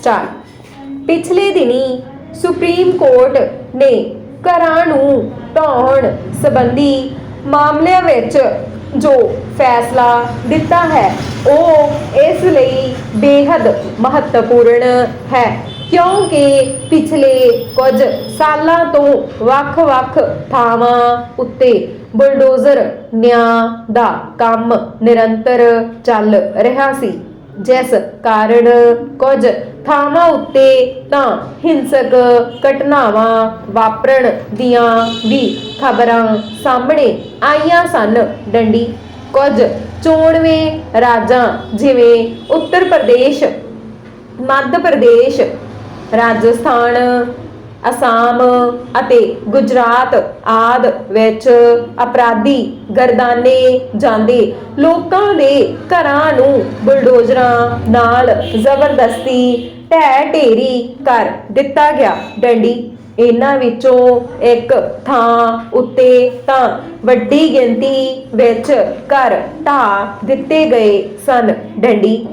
Start ਪਿਛਲੇ ਦਿਨੀ supreme court ਨੇ ਘਰਾਂ ਨੂੰ ਢਾਉਣ ਸੰਬੰਧੀ ਮਾਮਲਿਆਂ ਵਿੱਚ ਜੋ ਫੈਸਲਾ ਦਿੱਤਾ ਹੈ, ਉਹ ਇਸ ਲਈ ਬੇहद ਮਹੱਤਵਪੂਰਨ ਹੈ, ਕਿਉਂਕਿ ਪਿਛਲੇ ਕੁਝ ਸਾਲਾਂ ਤੋਂ ਵੱਖ-ਵੱਖ ਥਾਵਾਂ ਉੱਤੇ ਬੁਲਡੋਜ਼ਰ ਨਿਆਂ ਦਾ ਕੰਮ ਨਿਰੰਤਰ ਚੱਲ ਰਿਹਾ ਸੀ। ਜਿਸ ਕਾਰਨ ਕੁਝ ਥਾਵਾਂ ਉੱਤੇ ਤਾਂ ਹਿੰਸਕ ਘਟਨਾਵਾਂ ਵਾਪਰਨ ਦੀਆਂ ਵੀ ਖਬਰਾਂ ਸਾਹਮਣੇ ਆਈਆਂ ਸਨ। ਡੰਡੀ, ਕੁਝ ਚੋਣਵੇਂ ਰਾਜਾਂ ਜਿਵੇਂ ਉੱਤਰ ਪ੍ਰਦੇਸ਼, ਮੱਧ ਪ੍ਰਦੇਸ਼, ਰਾਜਸਥਾਨ ਅਸਾਮ ਅਤੇ ਗੁਜਰਾਤ ਆਦ ਵਿੱਚ ਅਪਰਾਧੀ ਗਰਦਾਨੇ ਜਾਂਦੇ। ਲੋਕਾਂ ਦੇ ਘਰਾਂ ਨੂੰ ਬੁਲਡੋਜ਼ਰਾਂ ਨਾਲ ਜ਼ਬਰਦਸਤੀ ਢਹਿ ਢੇਰੀ ਕਰ ਦਿੱਤਾ ਗਿਆ। ਡੰਡੀ, ਇਹਨਾਂ ਵਿੱਚੋਂ ਇੱਕ ਥਾਂ ਉੱਤੇ ਤਾਂ ਵੱਡੀ ਗਿਣਤੀ ਵਿੱਚ ਘਰ ਢਾਹ ਦਿੱਤੇ ਗਏ ਸਨ। ਡੰਡੀ,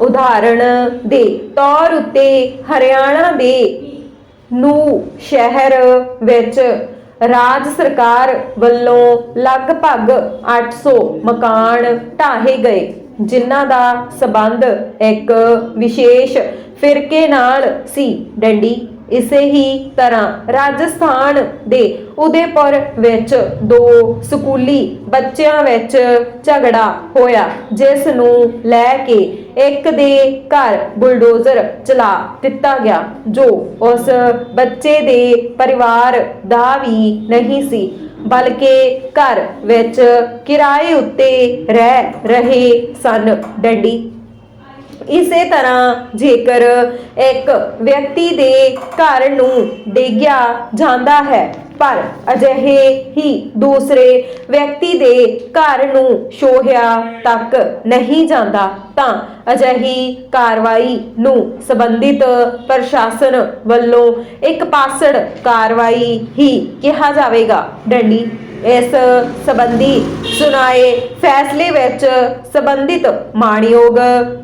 ਉਦਾਹਰਣ ਦੇ ਤੌਰ ਉੱਤੇ ਹਰਿਆਣਾ ਦੇ ਨੂੰ ਸ਼ਹਿਰ ਵਿੱਚ ਰਾਜ ਸਰਕਾਰ ਵੱਲੋਂ ਲਗਭਗ 800 ਮਕਾਨ ਢਾਹੇ ਗਏ, ਜਿਨ੍ਹਾਂ ਦਾ ਸਬੰਧ ਇੱਕ ਵਿਸ਼ੇਸ਼ ਫਿਰਕੇ ਨਾਲ ਸੀ। ਡੰਡੀ ਇਸੇ ਹੀ ਤਰ੍ਹਾਂ ਰਾਜਸਥਾਨ ਦੇ ਉਦੈਪੁਰ ਵਿੱਚ ਦੋ ਸਕੂਲੀ ਬੱਚਿਆਂ ਵਿੱਚ ਝਗੜਾ ਹੋਇਆ, ਜਿਸ ਨੂੰ ਲੈ ਕੇ ਇੱਕ ਦੇ ਘਰ ਬੁਲਡੋਜ਼ਰ ਚਲਾ ਦਿੱਤਾ ਗਿਆ, ਜੋ ਉਸ ਬੱਚੇ ਦੇ ਪਰਿਵਾਰ ਦਾ ਵੀ ਨਹੀਂ ਸੀ, ਬਲਕਿ ਘਰ ਵਿੱਚ ਕਿਰਾਏ ਉੱਤੇ ਰਹਿ ਰਹੇ ਸਨ। ਡੰਡੀ ਇਸੇ ਤਰ੍ਹਾਂ ਜੇਕਰ ਇੱਕ ਵਿਅਕਤੀ ਦੇ ਘਰ ਨੂੰ ਡੇਗਿਆ ਜਾਂਦਾ ਹੈ, ਪਰ ਅਜਿਹੇ ਹੀ ਦੂਸਰੇ ਵਿਅਕਤੀ ਦੇ ਘਰ ਨੂੰ ਛੋਹਿਆ ਤੱਕ ਨਹੀਂ ਜਾਂਦਾ, ਤਾਂ ਅਜਿਹੀ ਕਾਰਵਾਈ ਨੂੰ ਸੰਬੰਧਿਤ ਪ੍ਰਸ਼ਾਸਨ ਵੱਲੋਂ ਇੱਕ ਪਾਸੜ ਕਾਰਵਾਈ ਹੀ ਕਿਹਾ ਜਾਵੇਗਾ। ਡੰਡੀ ਇਸ ਸੰਬੰਧੀ ਸੁਣਾਏ ਫੈਸਲੇ ਵਿੱਚ ਸੰਬੰਧਿਤ ਮਾਣਯੋਗ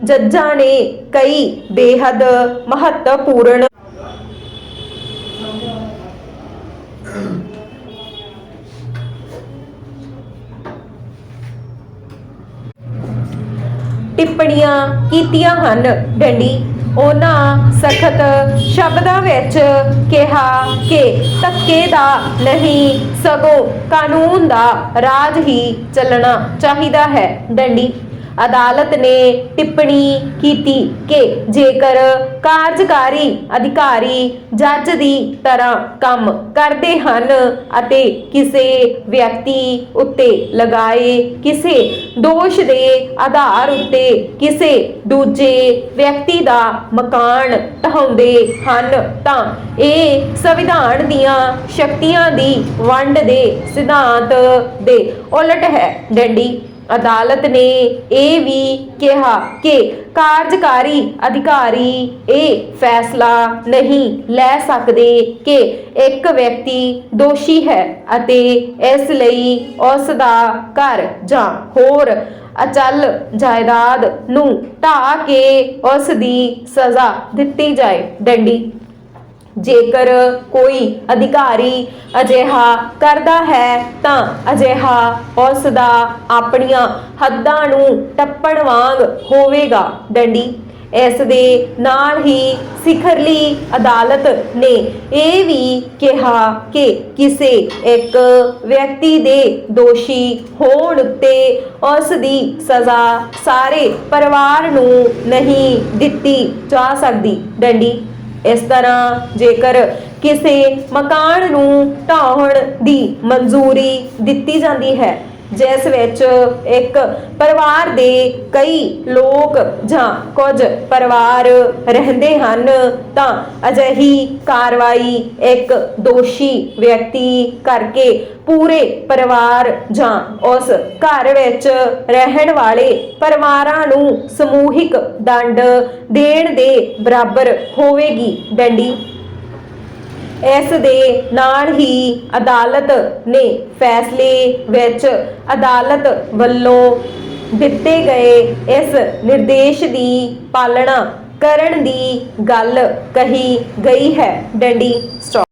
ਜੱਜਾਂ ਨੇ ਕਈ ਬੇਹੱਦ ਮਹੱਤਵਪੂਰਨ ਟਿੱਪਣੀਆਂ ਕੀਤੀਆਂ ਹਨ। ਡੰਡੀ ਉਹਨਾਂ ਸਖਤ ਸ਼ਬਦਾਂ ਵਿੱਚ ਕਿਹਾ ਕਿ ਧੱਕੇ ਦਾ ਨਹੀਂ, ਸਗੋਂ ਕਾਨੂੰਨ ਦਾ ਰਾਜ ਹੀ ਚੱਲਣਾ ਚਾਹੀਦਾ ਹੈ। ਡੰਡੀ ਅਦਾਲਤ ਨੇ ਟਿੱਪਣੀ ਕੀਤੀ ਕਿ ਜੇਕਰ ਕਾਰਜਕਾਰੀ ਅਧਿਕਾਰੀ ਜੱਜ ਦੀ ਤਰ੍ਹਾਂ ਕੰਮ ਕਰਦੇ ਹਨ ਅਤੇ ਕਿਸੇ ਵਿਅਕਤੀ ਉੱਤੇ ਲਗਾਏ ਕਿਸੇ ਦੋਸ਼ ਦੇ ਆਧਾਰ ਉੱਤੇ ਕਿਸੇ ਦੂਜੇ ਵਿਅਕਤੀ ਦਾ ਮਕਾਨ ਢਾਉਂਦੇ ਹਨ, ਤਾਂ ਇਹ ਸੰਵਿਧਾਨ ਦੀਆਂ ਸ਼ਕਤੀਆਂ ਦੀ ਵੰਡ ਦੇ ਸਿਧਾਂਤ ਦੇ ਉਲਟ ਹੈ। ਡੰਡੀ ਅਦਾਲਤ ਨੇ ਇਹ ਵੀ ਕਿਹਾ ਕਿ ਕਾਰਜਕਾਰੀ ਅਧਿਕਾਰੀ ਇਹ ਫੈਸਲਾ ਨਹੀਂ ਲੈ ਸਕਦੇ ਕਿ ਇੱਕ ਵਿਅਕਤੀ ਦੋਸ਼ੀ ਹੈ ਅਤੇ ਇਸ ਲਈ ਉਸ ਦਾ ਘਰ ਜਾਂ ਹੋਰ ਅਚਲ ਜਾਇਦਾਦ ਨੂੰ ਢਾਹ ਕੇ ਉਸ ਦੀ ਸਜ਼ਾ ਦਿੱਤੀ ਜਾਏ। ਡੰਡੀ ਜੇਕਰ ਕੋਈ ਅਧਿਕਾਰੀ ਅਜਿਹਾ ਕਰਦਾ ਹੈ ਤਾਂ ਅਜਿਹਾ ਉਸ ਦਾ ਆਪਣੀਆਂ ਹੱਦਾਂ ਨੂੰ ਟੱਪਣ ਵਾਂਗ ਹੋਵੇਗਾ। ਡੰਡੀ, ਇਸ ਦੇ ਨਾਲ ਹੀ ਸਿਖਰਲੀ ਅਦਾਲਤ ਨੇ ਇਹ ਵੀ ਕਿਹਾ ਕਿ ਕਿਸੇ ਇੱਕ ਵਿਅਕਤੀ ਦੇ ਦੋਸ਼ੀ ਹੋਣ ਉੱਤੇ ਉਸ ਦੀ ਸਜ਼ਾ ਸਾਰੇ ਪਰਿਵਾਰ ਨੂੰ ਨਹੀਂ ਦਿੱਤੀ ਜਾ ਸਕਦੀ। ਡੰਡੀ ਇਸ ਤਰ੍ਹਾਂ ਜੇਕਰ ਕਿਸੇ ਮਕਾਨ ਨੂੰ ਢਾਉਣ ਦੀ ਮਨਜ਼ੂਰੀ ਦਿੱਤੀ ਜਾਂਦੀ ਹੈ ਜਿਸ ਵਿੱਚ ਇੱਕ ਪਰਿਵਾਰ ਦੇ ਕਈ ਲੋਕ ਜਾਂ ਕੁਝ ਪਰਿਵਾਰ ਰਹਿੰਦੇ ਹਨ, ਤਾਂ ਅਜਿਹੀ ਕਾਰਵਾਈ ਇੱਕ ਦੋਸ਼ੀ ਵਿਅਕਤੀ ਕਰਕੇ ਪੂਰੇ ਪਰਿਵਾਰ ਜਾਂ ਉਸ ਘਰ ਵਿੱਚ ਰਹਿਣ ਵਾਲੇ ਪਰਿਵਾਰਾਂ ਨੂੰ ਸਮੂਹਿਕ ਦੰਡ ਦੇਣ ਦੇ ਬਰਾਬਰ ਹੋਵੇਗੀ। ਡੰਡੀ ਇਸ ਦੇ ਨਾਲ ਹੀ ਅਦਾਲਤ ਨੇ ਫੈਸਲੇ ਵਿੱਚ ਅਦਾਲਤ ਵੱਲੋਂ ਦਿੱਤੇ ਗਏ ਇਸ ਨਿਰਦੇਸ਼ ਦੀ ਪਾਲਣਾ ਕਰਨ ਦੀ ਗੱਲ ਕਹੀ ਗਈ ਹੈ। ਡੰਡੀ ਸਟਾਪ।